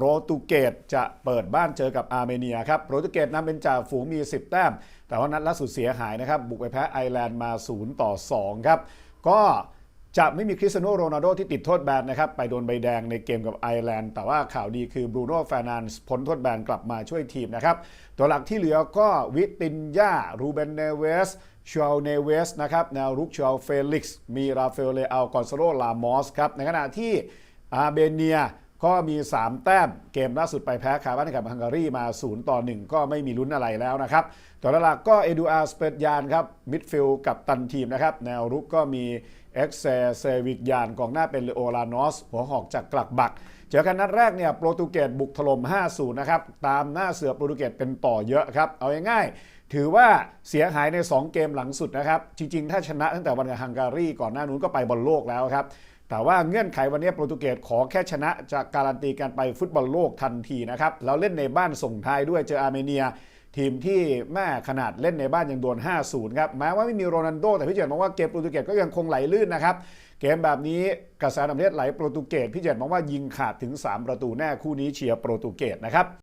โปรตุเกสจะเปิดบ้านเจอกับอาร์เมเนียครับโปรตุเกสนำเป็นจ่าฝูงมี 10 แต้ม แต่ว่านัดล่าสุดเสียหายนะครับบุกไปแพ้ไอร์แลนด์มา 0 ต่อ 2 ครับ ก็จะไม่มีคริสเตียโนโรนัลโดที่ติดโทษแบนนะครับ ไปโดนใบแดงในเกมกับไอร์แลนด์ แต่ว่าข่าวดีคือบรูโน่แฟร์นันส์พ้นโทษแบนกลับมาช่วยทีมนะครับ ตัวหลักที่เหลือก็วิตินยารูเบนเนเวสชวลเนเวสนะครับแนวรุกชวลเฟลิกซ์มีราฟาเอลเลอัลกอนซาโลลามอสครับในขณะที่อาร์เบเนีย ก็มี 3 แต้มเกมล่าสุดไปแพ้คาบ้านกับฮังการีมา 0 ต่อ 1 ก็ไม่มีลุ้นอะไรแล้วนะครับตัวหลักก็เอดูอาร์สเปดยานครับมิดฟิลด์กับตันทีมนะครับแนวรุกก็มีเอ็กเซเซวิกยานกองหน้าเป็นเลโอลานอส หัวหอกจากกลักบัก เจอกันนัดแรกเนี่ยโปรตุเกสบุกถล่ม 5-0 นะครับ ตามหน้าเสือโปรตุเกสเป็นต่อเยอะครับ เอาง่ายๆถือว่าเสียหายใน 2 เกมหลังสุดนะครับ จริงๆ ถ้าชนะตั้งแต่วันกับฮังการีก่อนหน้านู้นก็ไปบอลโลกแล้วครับ แต่ว่าเงื่อนไขวันนี้โปรตุเกสขอแค่ชนะจะการันตีการไปฟุตบอลโลกทันทีนะครับแล้วเล่นในบ้านส่งท้ายด้วยเจออาร์เมเนีย ทีมที่แม่ขนาดเล่นในบ้านยังโดน 5-0 ครับแม้ว่าไม่มีโรนัลโด แต่พี่เจตมองว่าเกมโปรตุเกสก็ยังคงไหลลื่นนะครับเกมแบบนี้กระแสต่างประเทศไหลโปรตุเกสพี่เจตมองว่ายิงขาดถึง 3 ประตูแน่คู่นี้เชียร์โปรตุเกสนะครับ